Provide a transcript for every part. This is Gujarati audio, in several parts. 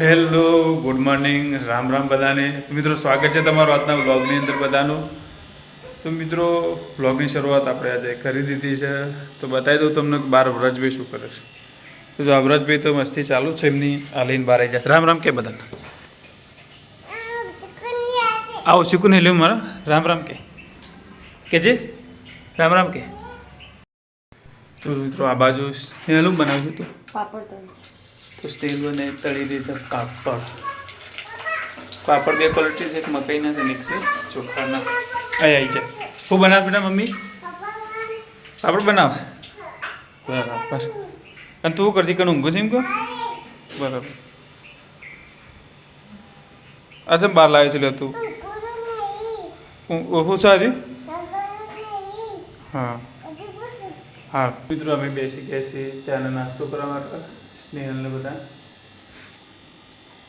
Hello good morning Ram Ram બધાને. તો મિત્રો, સ્વાગત છે તમારું આજના વ્લોગની અંદર બધાનું. તો મિત્રો વ્લોગની શરૂઆત આપણે આજે કરી દીધી છે. તો બતાવી દઉં તમને બાર વ્રજ બી શું કરે છે. જો તો મસ્તી ચાલુ છે એમની આલીન બહાર આવી જાય રામ રામ કે બધાને? આવો શીખું નહીં લ્યું મારા. રામ રામ કે. કે જે? રામ રામ કે. તો મિત્રો આ બાજુ સ્નેહલું બનાવ્યું હતું પાપડ તો સ્ટીલ બને તળી દીધા પાપડ. પાપડ બે ક્વોલિટી છે એક મકાઈના છે ને ચોખાના. અહીં આવી જાય હું બનાવ બેટા મમ્મી? પાપડ બનાવશે બરાબર. અને તું કરતી કણ ઊંઘું છે એમ કહો? બરાબર. અચ્છા બહાર લાવ્યો છે લે તું. શું સારી હા. હા. મિત્રો, અમે બેસી ગયા છીએ ચાને નાસ્તો કરવા માટે, સ્નેહલને બધા.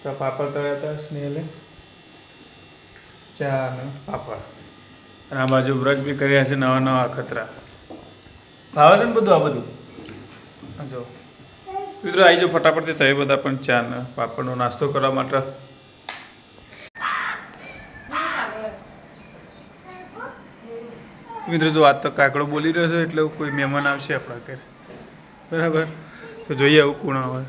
તો પાપડ તળ્યા હતા સ્નેહલે. ચા અને પાપડ. અને આ બાજુ વ્રત બી કર્યા છે નવા નવા અખતરા ભાવે છે ને બધું આ બધું? જો. મિત્રો આવી જાઓ ફટાફટથી તમે બધા પણ ચા પાપડનો નાસ્તો કરવા માટે. મિત્રો, જો વાત તો કાકડો બોલી રહ્યો છે, એટલે કોઈ મહેમાન આવશે આપણા ઘરે. બરાબર? તો જોઈએ આવું કોણ આવે.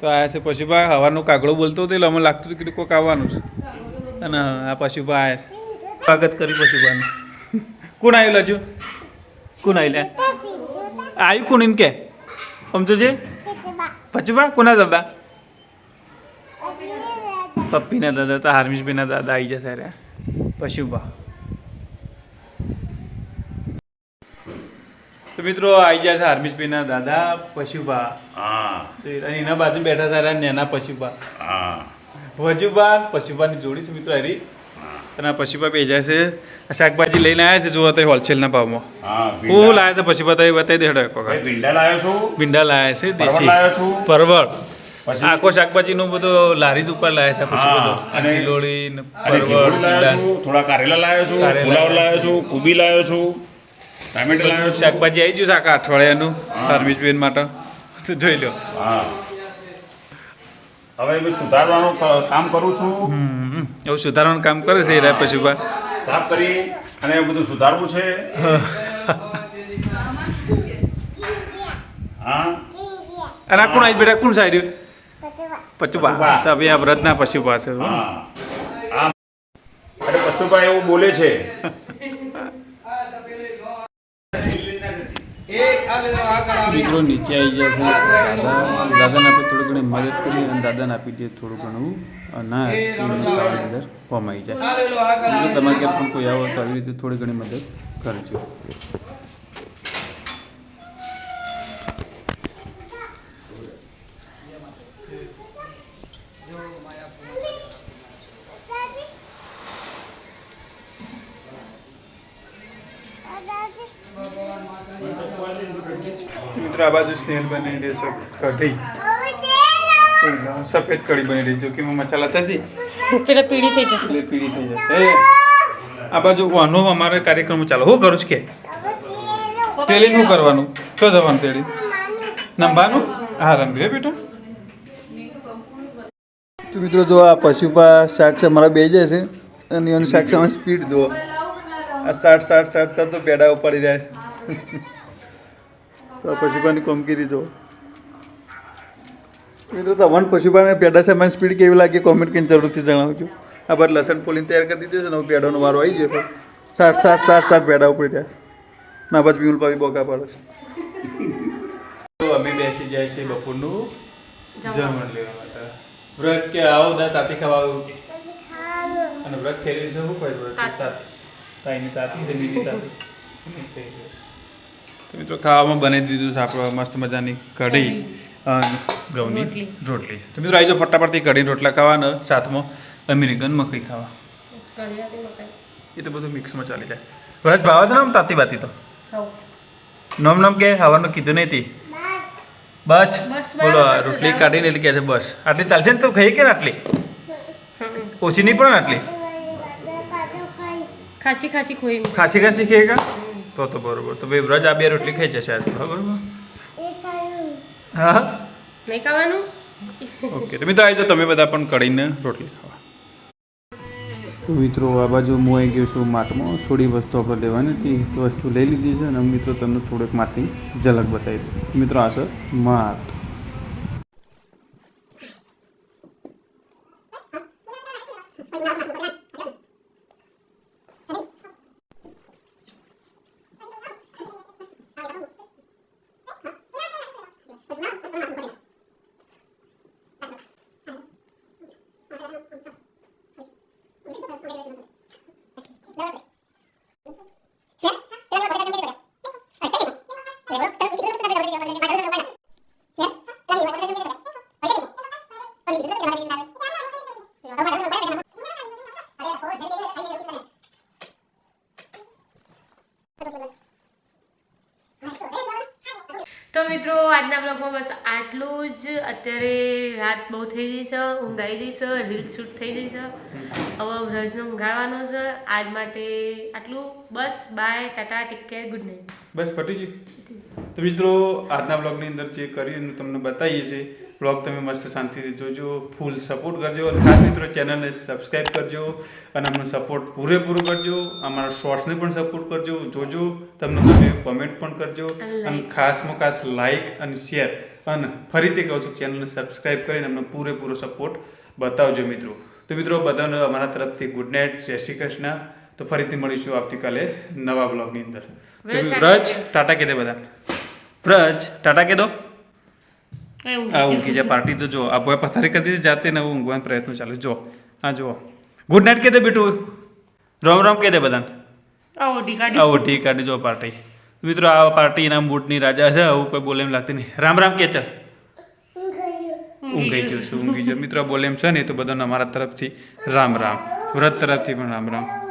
તો આયા છે પશુભા હવાનો કાગડો બોલતો હતો, એટલે અમને લાગતું હતું કે કોઈક આવવાનું છે. અને આ પશુભા આયા છે. સ્વાગત કરી પશુભાનું કોણ આવ્યું હજુ કોણ આવી લે? આવ્યું કોણ એમ કે? સમજો છે પશુભા કોના દાદા? પપ્પીના દાદા તો હાર્મિશભાઈના દાદા આવી જશે રે. પશુભા. તો મિત્રો આવી જાય છે હાર્મિશભાઈના દાદા અને એના બાજુ બેઠા હતા નેના પશુભા. હા. વજુબા પશુભાની જોડી છે મિત્રો હરી અને પછી પશુભા બે છે શાકભાજી લઈને આવ્યા છે જોવા તો હોલસેલના ભાવમાં. હા હું છે પછી તો બતાવી દેડો એક વખત. ભીંડા લાવ્યો છું? ભીંડા લાયા છે દેશી. લાવ્યો છું? પરવળ. આખો આખો શાકભાજીનો બધો લારી જ ઉપર લાયા છે પછી બધો. અને- ને પરવળ લાવ્યો થોડા કારેલા લાવ્યો છું. ફુલાવર લાવ્યો છું કુબી લાવ્યો છું ટામેટા લાવ્યો છું. શાકભાજી આવી ગયું આખા અઠવાડિયાનું હાર્મિશભાઈ માટે. જોઈ લો. હા. હવે મેં સુધારવાનું કામ કરું છું. એવું સુધારવાનું કામ કરે છે રહ્યા પશુભા સાફ કરી અને એ બધું સુધારવું છે? હા? અને આ કોણ આવી બેટા કોણ પશુભા પશુભા. તો હવે આ વ્રતના પશુભા છે. હા. અરે પશુભાઈ એવું બોલે છે. મિત્રો નીચે આવી જાય છે. દાદા દાદાને આપણે થોડી ઘણી મદદ કરી અને દાદાને આપી દઈએ થોડું ઘણું. અનાજ અંદર કમાઈ જાય. તમારે ક્યાં પણ કોઈ આવો તો આવી રીતે થોડી ઘણી મદદ કરજો. મિત્રો આ બાજુ સ્નેલ બની રહી છે કઢી. સફેદ કઢી બની રહી જો કે મસાલા થશે પેલા પીળી થઈ જશે. એટલે પીળી થઈ જશે. આ બાજુ વાનો અમારે કાર્યક્રમ ચાલો. હું કરું છું કે? તેલી શું કરવાનું? શું જવાનું તેલી? નંબાનું? હા રંભી હે બેટા. તો મિત્રો જો આ પશુપા શાક છે મારા બે જાય છે. અને એનું શાક છે સ્પીડ જુઓ. આ સાઠ સાઠ સાઠ થતો પેડા ઉપાડી જાય. તો આ પશુપાની કોમગીરી જો મિત્રો તમને પશુપાને પેડા છે મને સ્પીડ કેવી લાગે કોમેન્ટ કરીને જરૂરથી જણાવજો. આ બાદ લસણ ફોલીને તૈયાર કરી દીધું છે ને પેડાનો વારો આવી ગયો સાઠ સાઠ સાઠ સાઠ પેડા ઉપડી રહ્યા ના પછી બીમલ પાવી બોકા પાડે છે. તો અમે બેસી જાય છે બપોરનું જમણ લેવા માટે. વ્રત કે આવો દા તાતી ખાવા અને વ્રત ખેરી છે શું કહે વ્રત? તાતી. તાઈની તાતી તાતી. તો મિત્રો ખાવામાં બની દીધું છે આપણે મસ્ત મજાની કઢી ઘઉંની રોટલી. રોટલી. તો મિત્રો આવી જાઓ ફટાફટથી કઢી રોટલા ખાવાના સાથમાં અમેરિકન મકઈ ખાવા. એ તો બધું મિક્સમાં ચાલી જાય. વ્રજ ભાવ છે ને આમ તાતી બાતી તો? નમ નમ કે ખાવાનું કીધું નહીં બસ. બસ બોલો આ રોટલી કાઢીને એટલે કહે છે બસ. આટલી ચાલશે ને તો ખાઈ કે ને આટલી? ઓછી નહીં પડે ને આટલી? ખાસી ખાસી ખોઈ ખાસી ખાસી ખાઈ કા? તો તો બરોબર. તો ભાઈ વ્રજ આ બે રોટલી ખાઈ જશે આજ. બરોબર? હા? નહીં ખાવાનું? ઓકે. તો મિત્રો આવી તો તમે બધા પણ કઢીને રોટલી ખાવા. તો મિત્રો આ બાજુ હું આવી ગયો છું માટમાં. થોડી વસ્તુ આપણે લેવાની હતી. તો વસ્તુ લઈ લીધી છે અને મિત્રો તમને થોડીક માટની ઝલક બતાવી દઉં. મિત્રો આ છે માટ. તો મિત્રો આજના બ્લોગમાં બસ આટલું જ. અત્યારે રાત બહુ થઈ ગઈ છે ઊંઘ આવી ગઈ છે રીલ શૂટ થઈ ગઈ છે. હવે વ્રજનો ઊંઘાડવાનો છે. આજ માટે આટલું. બસ bye tata take care good night બસ પટી ગયું તો મિત્રો આજના બ્લોગની અંદર જે કરીને તમને બતાવીએ છીએ. બ્લોગ તમે મસ્ત શાંતિથી જોજો ફૂલ સપોર્ટ કરજો અને ખાસ મિત્રો ચેનલને સબસ્ક્રાઈબ કરજો અને અમને સપોર્ટ પૂરેપૂરો કરજો. અમારા શોર્ટ્સને પણ સપોર્ટ કરજો જોજો. તમને ગમે કોમેન્ટ પણ કરજો. અને. ખાસમાં ખાસ લાઈક અને શેર અને ફરીથી કહું છું ચેનલને સબસ્ક્રાઈબ કરીને અમને પૂરેપૂરો સપોર્ટ બતાવજો મિત્રો. તો મિત્રો બધાને અમારા તરફથી ગુડ નાઇટ જય શ્રી કૃષ્ણ. તો ફરીથી મળીશું આવતીકાલે નવા બ્લોગની અંદર. વ્રજ ટાટા. કહી દે બધા વ્રજ ટાટા કહી દો આ ઊંઘી જાય પાર્ટી તો જો આ બોય પથારી કરી દીધી જાતે ને ઊંઘવાનો પ્રયત્ન ચાલે જો હા જુઓ ગુડ નાઇટ કહી દે બેટું રામ રામ કહી દે બધાને આવો ઠીક કાઢી જો પાર્ટી મિત્રો આ પાર્ટી એના બૂટની રાજા છે આવું કોઈ બોલે એમ લાગતી નહીં રામ રામ કે ચાલ ઊંઘાઈ જશું ઊંઘી જશું મિત્રો બોલે એમ છે ને તો બધાને અમારા તરફથી રામ રામ વ્રત તરફથી પણ રામ રામ